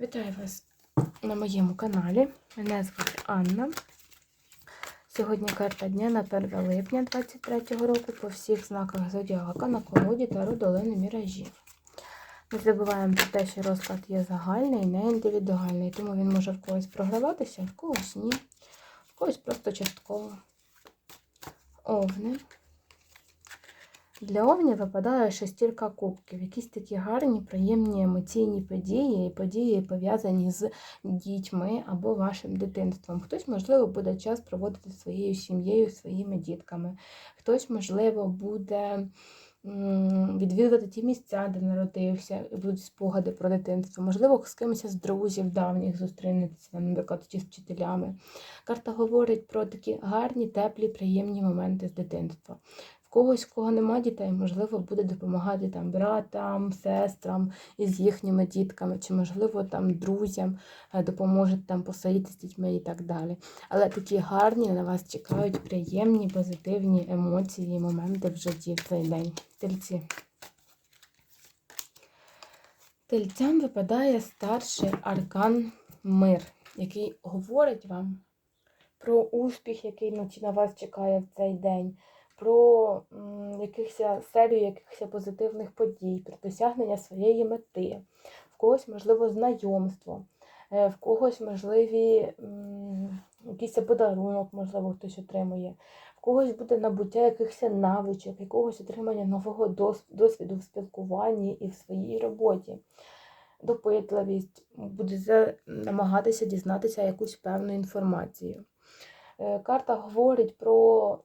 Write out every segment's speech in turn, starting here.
Вітаю вас на моєму каналі. Мене звати Анна. Сьогодні карта дня на 1 липня 2023 року по всіх знаках зодіака на колоді та родолини міражів. Не забуваємо про те, що розклад є загальний, не індивідуальний, тому він може в когось програватися, в когось ні, в когось просто частково. Овни. Для овнів випадає шестірка кубків, якісь такі гарні, приємні емоційні події, і події пов'язані з дітьми або вашим дитинством. Хтось, можливо, буде час проводити своєю сім'єю, своїми дітками. Хтось, можливо, буде відвідувати ті місця, де народився, і будуть спогади про дитинство. Можливо, з кимось з друзів давніх зустрінетеся, наприклад, чи з вчителями. Карта говорить про такі гарні, теплі, приємні моменти з дитинства когось, кого нема дітей, можливо, буде допомагати там братам, сестрам із їхніми дітками, чи, можливо, там друзям е, допоможе там посидіти з дітьми і так далі. Але такі гарні на вас чекають приємні, позитивні емоції і моменти в житті в цей день. Тельці. Тельцям випадає старший аркан мир, який говорить вам про успіх, який на вас чекає в цей день про якихось серію якихось позитивних подій, про досягнення своєї мети, в когось, можливо, знайомство, е, в когось можливі якийсь подарунок, можливо, хтось отримує, в когось буде набуття якихось навичок, якогось отримання нового досвіду в спілкуванні і в своїй роботі. Допитливість буде намагатися дізнатися якусь певну інформацію. Е, карта говорить про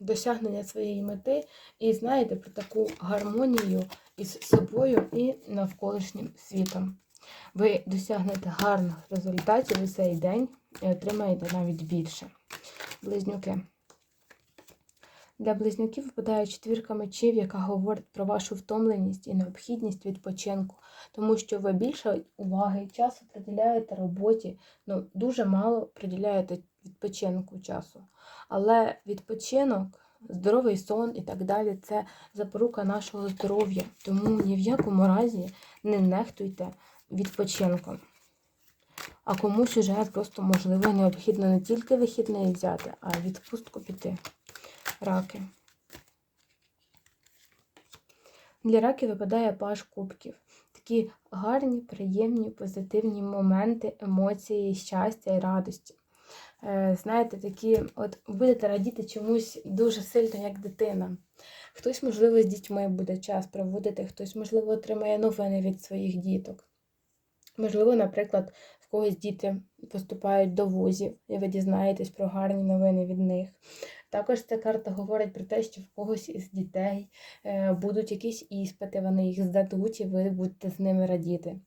досягнення своєї мети і знаєте про таку гармонію із собою і навколишнім світом. Ви досягнете гарних результатів у цей день і отримаєте навіть більше. Близнюки. Для близнюків випадає четвірка мечів, яка говорить про вашу втомленість і необхідність відпочинку, тому що ви більше уваги і часу приділяєте роботі, ну дуже мало приділяєте відпочинку часу. Але відпочинок, здоровий сон і так далі це запорука нашого здоров'я. Тому ні в якому разі не нехтуйте відпочинком. А комусь уже просто, можливо, необхідно не тільки вихідний взяти, а відпустку піти. Раки. Для раків випадає паш кубків. Такі гарні, приємні, позитивні моменти, емоції, щастя і радості. Е, знаєте, такі, от будете радіти чомусь дуже сильно, як дитина. Хтось, можливо, з дітьми буде час проводити, хтось, можливо, отримає новини від своїх діток. Можливо, наприклад, в когось діти поступають до вузів, і ви дізнаєтесь про гарні новини від них. Також ця карта говорить про те, що в когось із дітей е, будуть якісь іспити, вони їх здадуть, і ви будете з ними радіти.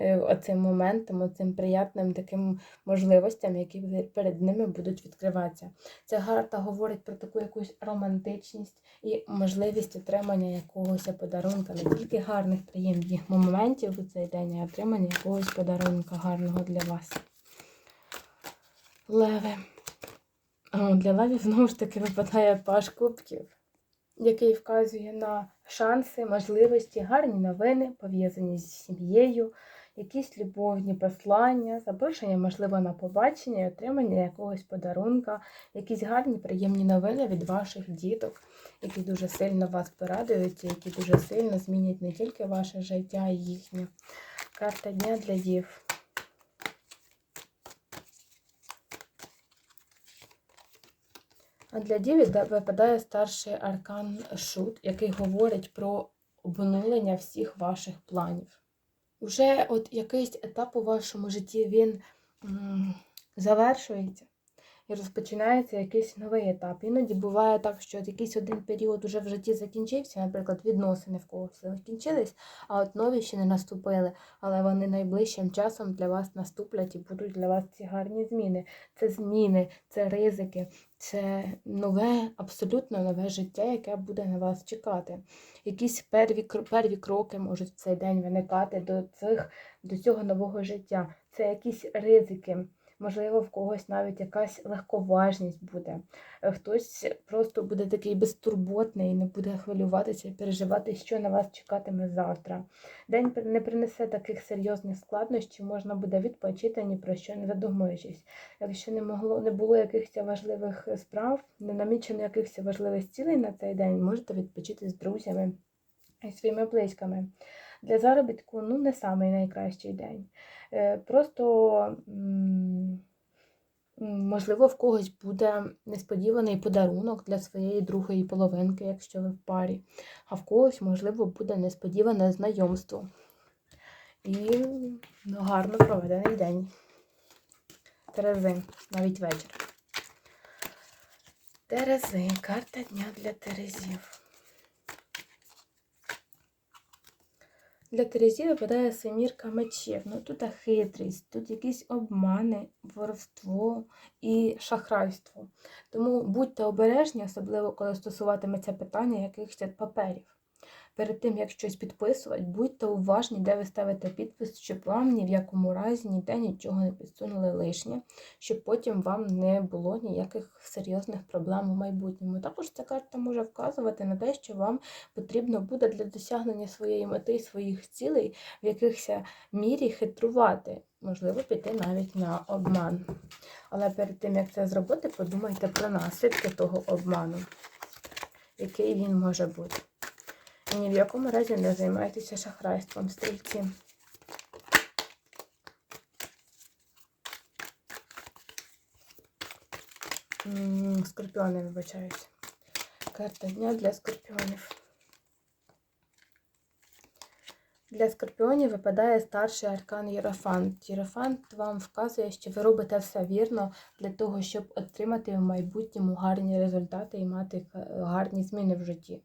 Е, оцим моментом, оцим приятним таким можливостям, які перед ними будуть відкриватися. Ця карта говорить про таку якусь романтичність і можливість отримання якогось подарунка, не тільки гарних, приємних моментів у цей день, а отримання якогось подарунка гарного для вас. Леви. Для левів знову ж таки випадає паш кубків, який вказує на шанси, можливості, гарні новини, пов'язані з сім'єю, якісь любовні послання, запрошення, можливо, на побачення і отримання якогось подарунка, якісь гарні, приємні новини від ваших діток, які дуже сильно вас порадують, які дуже сильно змінять не тільки ваше життя, а й їхнє. Карта дня для дів. А для діві випадає старший аркан Шут, який говорить про обнулення всіх ваших планів. Уже от якийсь етап у вашому житті він завершується і розпочинається якийсь новий етап. Іноді буває так, що якийсь один період уже в житті закінчився, наприклад, відносини в когось закінчились, а от нові ще не наступили, але вони найближчим часом для вас наступлять і будуть для вас ці гарні зміни. Це зміни, це ризики, це нове, абсолютно нове життя, яке буде на вас чекати. Якісь перві перві кроки можуть в цей день виникати до цих, до цього нового життя. Це якісь ризики можливо, в когось навіть якась легковажність буде. Е, Хтось просто буде такий безтурботний, не буде хвилюватися і переживати, що на вас чекатиме завтра. День не принесе таких серйозних складнощів, можна буде відпочити ні про що не задумуючись. Якщо не могло не було якихось важливих справ, не намічено якихось важливих цілей на цей день, можете відпочити з друзями і своїми близькими. Для заробітку ну не самий найкращий день. Е, Просто можливо в когось буде несподіваний подарунок для своєї другої половинки, якщо ви в парі, а в когось, можливо, буде несподіване знайомство. І ну, гарно проведений день. Терези, навіть вечір. Терези, карта дня для Терезів. Для Терезі випадає семірка мечів. Ну тут хитрість, тут якісь обмани, воровство і шахрайство. Тому будьте обережні, особливо коли стосуватиметься питання якихось паперів. Перед тим, як щось підписувати, будьте уважні, де ви ставите підпис, щоб вам ні в якому разі ніде нічого не підсунули лишнє, щоб потім вам не було ніяких серйозних проблем у майбутньому. Також ця карта може вказувати на те, що вам потрібно буде для досягнення своєї мети, і своїх цілей в якихось мірі хитрувати, можливо, піти навіть на обман. Але перед тим, як це зробити, подумайте про наслідки того обману, який він може бути. Ні в якому разі не займайтеся шахрайством стрільці. Скорпіони, вибачаюсь. Карта дня для скорпіонів. Для скорпіонів випадає старший аркан Єрофант. Єрофант вам вказує, що ви робите все вірно для того, щоб отримати в майбутньому гарні результати і мати гарні зміни в житті.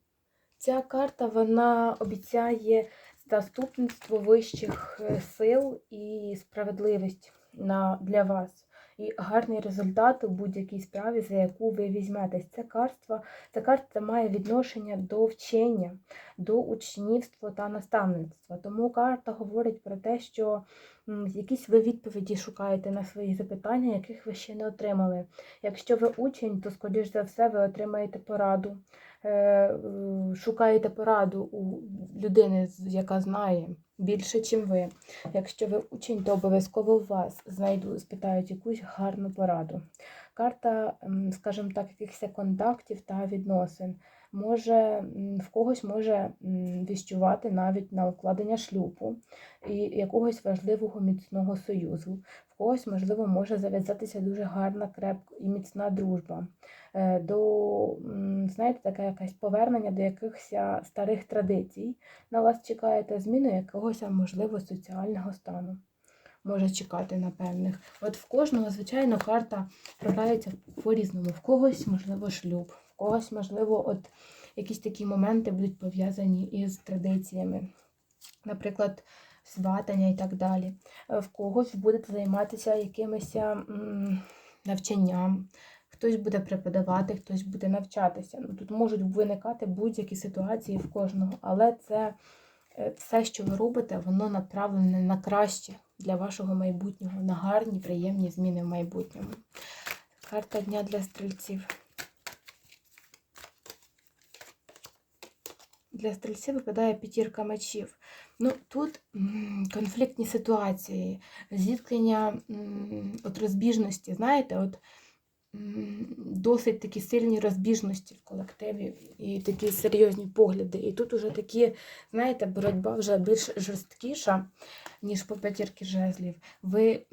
Ця карта вона обіцяє заступництво вищих е, сил і справедливість на, для вас. І гарний результат у будь-якій справі, за яку ви візьметесь. Ця карта, ця карта має відношення до вчення, до учнівства та наставництва. Тому карта говорить про те, що якісь ви відповіді шукаєте на свої запитання, яких ви ще не отримали. Якщо ви учень, то, скоріш за все, ви отримаєте пораду. Е, Шукаєте пораду у людини, яка знає більше, ніж ви. Якщо ви учень, то обов'язково вас знайду, спитають якусь гарну пораду. Карта, скажімо так, якихось контактів та відносин. Може, в когось може віщувати навіть на укладення шлюбу і якогось важливого міцного союзу. Когось, можливо, може зав'язатися дуже гарна, крепка і міцна дружба. Е, До, знаєте, таке якесь повернення до якихось старих традицій. На вас чекає та зміна якогось, можливо, соціального стану. Може чекати на певних. От в кожного, звичайно, карта проявляється по-різному. В когось, можливо, шлюб, в когось, можливо, от якісь такі моменти будуть пов'язані із традиціями. Наприклад, сватання і так далі. Е, В когось будете займатися якимось навчанням, хтось буде преподавати, хтось буде навчатися. Ну, тут можуть виникати будь-які ситуації в кожного, але це е, все, що ви робите, воно направлене на краще для вашого майбутнього, на гарні, приємні зміни в майбутньому. Карта дня для стрільців. Для стрільців випадає п'ятірка мечів. Ну, тут конфліктні ситуації, зіткнення от розбіжності, знаєте, от досить такі сильні розбіжності в колективі і такі серйозні погляди. І тут уже такі, знаєте, боротьба вже більш жорсткіша, ніж по п'ятірки жезлів. Ви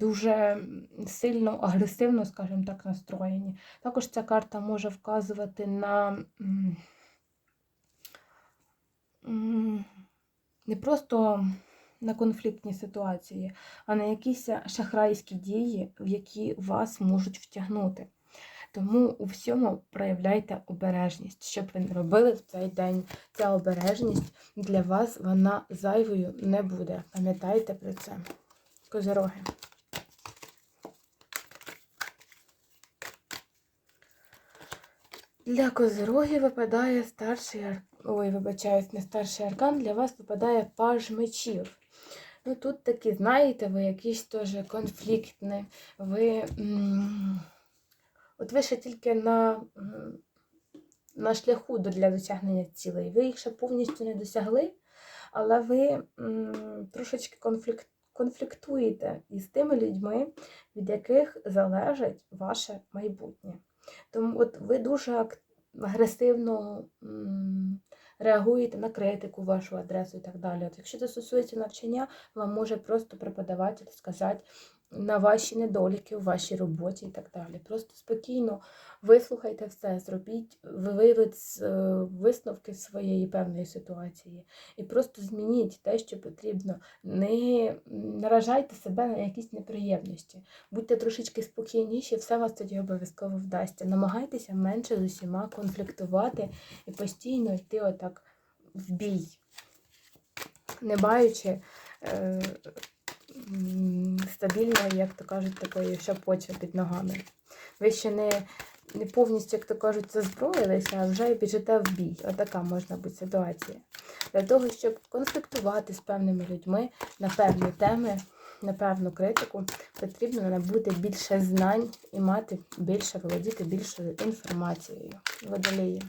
дуже сильно агресивно, скажімо так, настроєні. Також ця карта може вказувати на. Не просто на конфліктні ситуації, а на якісь шахрайські дії, в які вас можуть втягнути. Тому у всьому проявляйте обережність, щоб ви не робили в цей день. Ця обережність для вас вона зайвою не буде. Пам'ятайте про це. Козороги. Для козирогів випадає старший. Ой, вибачаюсь, не старший аркан. Для вас випадає паж мечів. Ну тут такі, знаєте, ви якісь теж конфліктні, ви. От ви ще тільки на, на шляху для досягнення цілей. Ви їх ще повністю не досягли, але ви трошечки конфлікт, конфліктуєте із тими людьми, від яких залежить ваше майбутнє. Тому от ви дуже агресивно реагуєте на критику вашу адресу і так далі. От якщо це стосується навчання, вам може просто преподаватель сказати на ваші недоліки в вашій роботі і так далі. Просто спокійно вислухайте все, зробіть вивід е, висновки своєї певної ситуації. І просто змініть те, що потрібно. Не наражайте себе на якісь неприємності. Будьте трошечки спокійніші, все вас тоді обов'язково вдасться. Намагайтеся менше з усіма конфліктувати і постійно йти отак в бій, не маючи е, стабільної, як то кажуть, такої ще почви під ногами. Ви ще не, не повністю, як то кажуть, зазброїлися, а вже біжите в бій. Отака можна бути ситуація. Для того, щоб конфліктувати з певними людьми на певні теми, на певну критику, потрібно набути більше знань і мати більше володіти більшою інформацією. Водолії.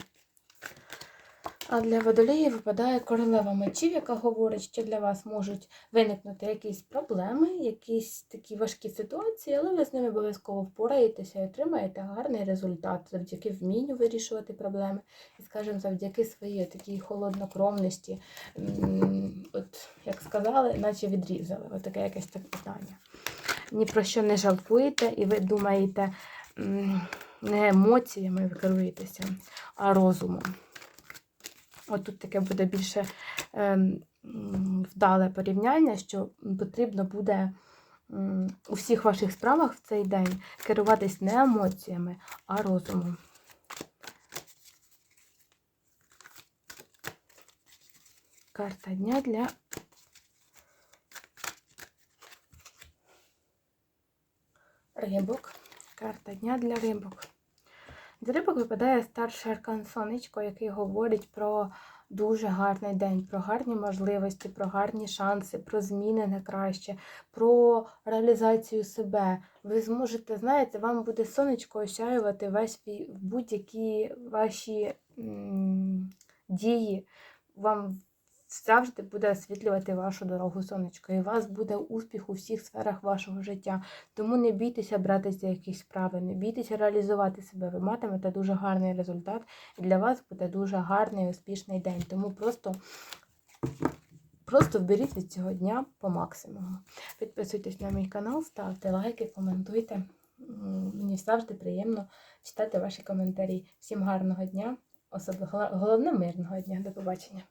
А для водолії випадає королева мечів, яка говорить, що для вас можуть виникнути якісь проблеми, якісь такі важкі ситуації, але ви з ними обов'язково впораєтеся і отримаєте гарний результат завдяки вмінню вирішувати проблеми і, скажімо, завдяки своїй такій холоднокровності. От, як сказали, наче відрізали. От таке якесь так питання. Ні про що не жалкуєте, і ви думаєте не емоціями ви керуєтеся, а розумом. От тут таке буде більше ем, вдале порівняння, що потрібно буде у всіх ваших справах в цей день керуватись не емоціями, а розумом. Карта дня для рибок. Карта дня для рибок. Для рибок випадає старший аркан сонечко, який говорить про дуже гарний день, про гарні можливості, про гарні шанси, про зміни на краще, про реалізацію себе. Ви зможете, знаєте, вам буде сонечко осяювати весь будь-які ваші м, дії. Вам завжди буде освітлювати вашу дорогу сонечко, і у вас буде успіх у всіх сферах вашого життя. Тому не бійтеся братися якісь справи, не бійтеся реалізувати себе. Ви матимете дуже гарний результат, і для вас буде дуже гарний і успішний день. Тому просто. Просто вберіть від цього дня по максимуму. Підписуйтесь на мій канал, ставте лайки, коментуйте. Мені завжди приємно читати ваші коментарі. Всім гарного дня, особливо головне мирного дня. До побачення.